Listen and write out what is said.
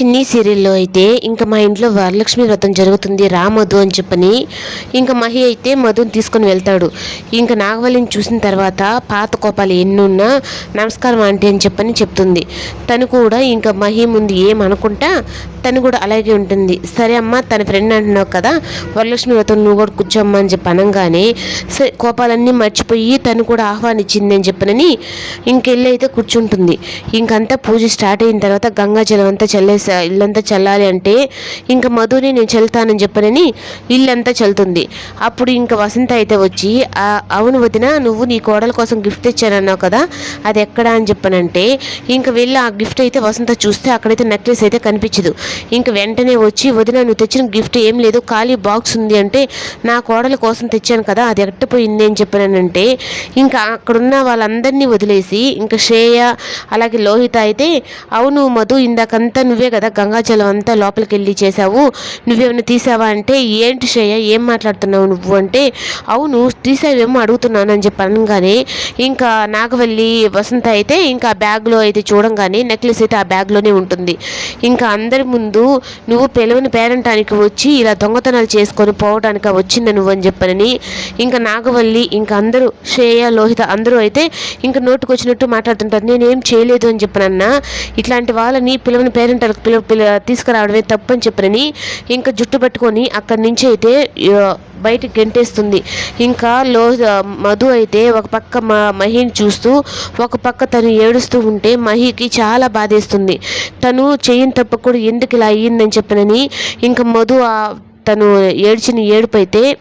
చిన్ని సీరియల్లో అయితే ఇంకా మా ఇంట్లో వరలక్ష్మి వ్రతం జరుగుతుంది రా మధు అని చెప్పని ఇంకా మహి అయితే మధుని తీసుకొని వెళ్తాడు. ఇంకా నాగవల్లిని చూసిన తర్వాత పాత కోపాలు ఎన్నున్నా నమస్కారం ఆంటీ అని చెప్పని చెప్తుంది. తను కూడా ఇంకా మహి ముందు ఏమనుకుంటా తను కూడా అలాగే ఉంటుంది. సరే అమ్మ తన ఫ్రెండ్ అంటున్నావు కదా వరలక్ష్మి వ్రతం నువ్వు కూడా కూర్చోమ్మా అని చెప్పి అనగానే సరే కోపాలన్నీ మర్చిపోయి తను కూడా ఆహ్వానించింది అని చెప్పనని ఇంకెళ్ళి అయితే కూర్చుంటుంది. ఇంకంతా పూజ స్టార్ట్ అయిన తర్వాత గంగా జలం అంతా చల్లేసి ఇల్లంతా చల్లాలి అంటే ఇంకా మధుని నేను చల్లుతానని చెప్పనని ఇల్లంతా చల్లుతుంది. అప్పుడు ఇంకా వసంత అయితే వచ్చి అవును వదిన నువ్వు నీ కోడల కోసం గిఫ్ట్ తెచ్చానన్నావు కదా అది ఎక్కడ? అని చెప్పనంటే ఇంకా వెళ్ళి ఆ గిఫ్ట్ అయితే వసంత చూస్తే అక్కడైతే నెక్లెస్ అయితే కనిపించదు. ఇంకా వెంటనే వచ్చి వదిన నువ్వు తెచ్చిన గిఫ్ట్ ఏం లేదు ఖాళీ బాక్స్ ఉంది అంటే నా కోడల కోసం తెచ్చాను కదా అది ఎట్టపోయింది? అని చెప్పానంటే ఇంకా అక్కడున్న వాళ్ళందరినీ వదిలేసి ఇంకా శ్రేయ అలాగే లోహిత అయితే అవును మధు ఇందాకంతా నువ్వే కదా గంగాజలం అంతా లోపలికి వెళ్ళి చేసావు నువ్వేమైనా తీసావా అంటే ఏంటి శ్రేయ ఏం మాట్లాడుతున్నావు నువ్వు అంటే అవును తీసావేమో అడుగుతున్నాను అని చెప్పి అనగానే ఇంకా నాగవల్లి వసంత అయితే ఇంకా బ్యాగ్లో అయితే చూడంగానే నెక్లెస్ అయితే ఆ బ్యాగ్లోనే ఉంటుంది. ఇంకా అందరి ముందు నువ్వు పిలవని పేరంటానికి వచ్చి ఇలా దొంగతనాలు చేసుకొని పోవడానికి వచ్చింది నువ్వు అని చెప్పనని ఇంకా నాగవల్లి ఇంకా అందరూ శ్రేయ లోహిత అందరూ అయితే ఇంకా నోటుకొచ్చినట్టు మాట్లాడుతుంటారు. నేనేం చేయలేదు అని చెప్పనన్నా ఇట్లాంటి వాళ్ళని పిలవని పేరెంటాలకు తీసుకురావడమే తప్పు అని ఇంకా జుట్టు పట్టుకొని అక్కడి నుంచి అయితే బయటికి గెంటేస్తుంది. ఇంకా లో మధు అయితే ఒక పక్క మా మహిని చూస్తూ ఒక పక్క తను ఏడుస్తూ ఉంటే మహికి చాలా బాధేస్తుంది. తను చేయని తప్ప కూడా ఎందుకు ఇలా అయ్యిందని చెప్పనని ఇంకా మధు తను ఏడ్చిన ఏడుపు అయితే